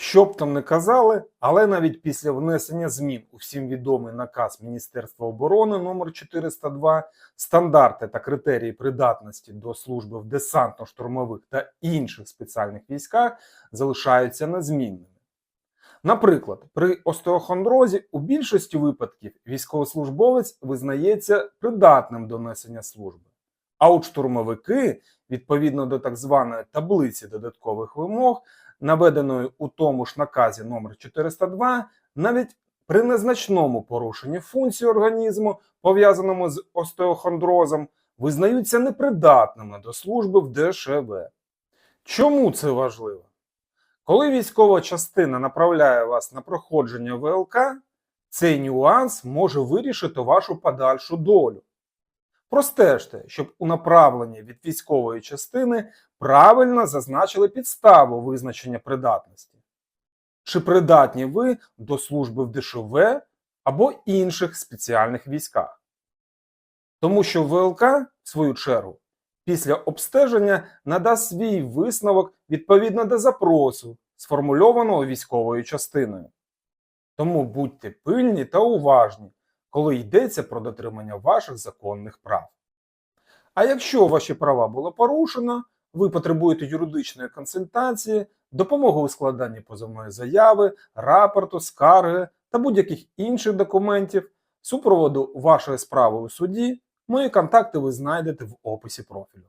Що б там не казали, але навіть після внесення змін у всім відомий наказ Міністерства оборони номер 402 стандарти та критерії придатності до служби в десантно-штурмових та інших спеціальних військах залишаються незмінними. Наприклад, при остеохондрозі у більшості випадків військовослужбовець визнається придатним до несення служби. А от штурмовики, відповідно до так званої таблиці додаткових вимог, наведеної у тому ж наказі номер 402, навіть при незначному порушенні функцій організму, пов'язаному з остеохондрозом, визнаються непридатними до служби в ДШВ. Чому це важливо? Коли військова частина направляє вас на проходження ВЛК, цей нюанс може вирішити вашу подальшу долю. Простежте, щоб у направленні від військової частини правильно зазначили підставу визначення придатності. Чи придатні ви до служби в ДШВ або інших спеціальних військах? Тому що ВЛК, в свою чергу, після обстеження надасть свій висновок відповідно до запросу, сформульованого військовою частиною. Тому будьте пильні та уважні, коли йдеться про дотримання ваших законних прав. А якщо ваші права було порушено, ви потребуєте юридичної консультації, допомоги у складанні позовної заяви, рапорту, скарги та будь-яких інших документів, супроводу вашої справи у суді, мої контакти ви знайдете в описі профілю.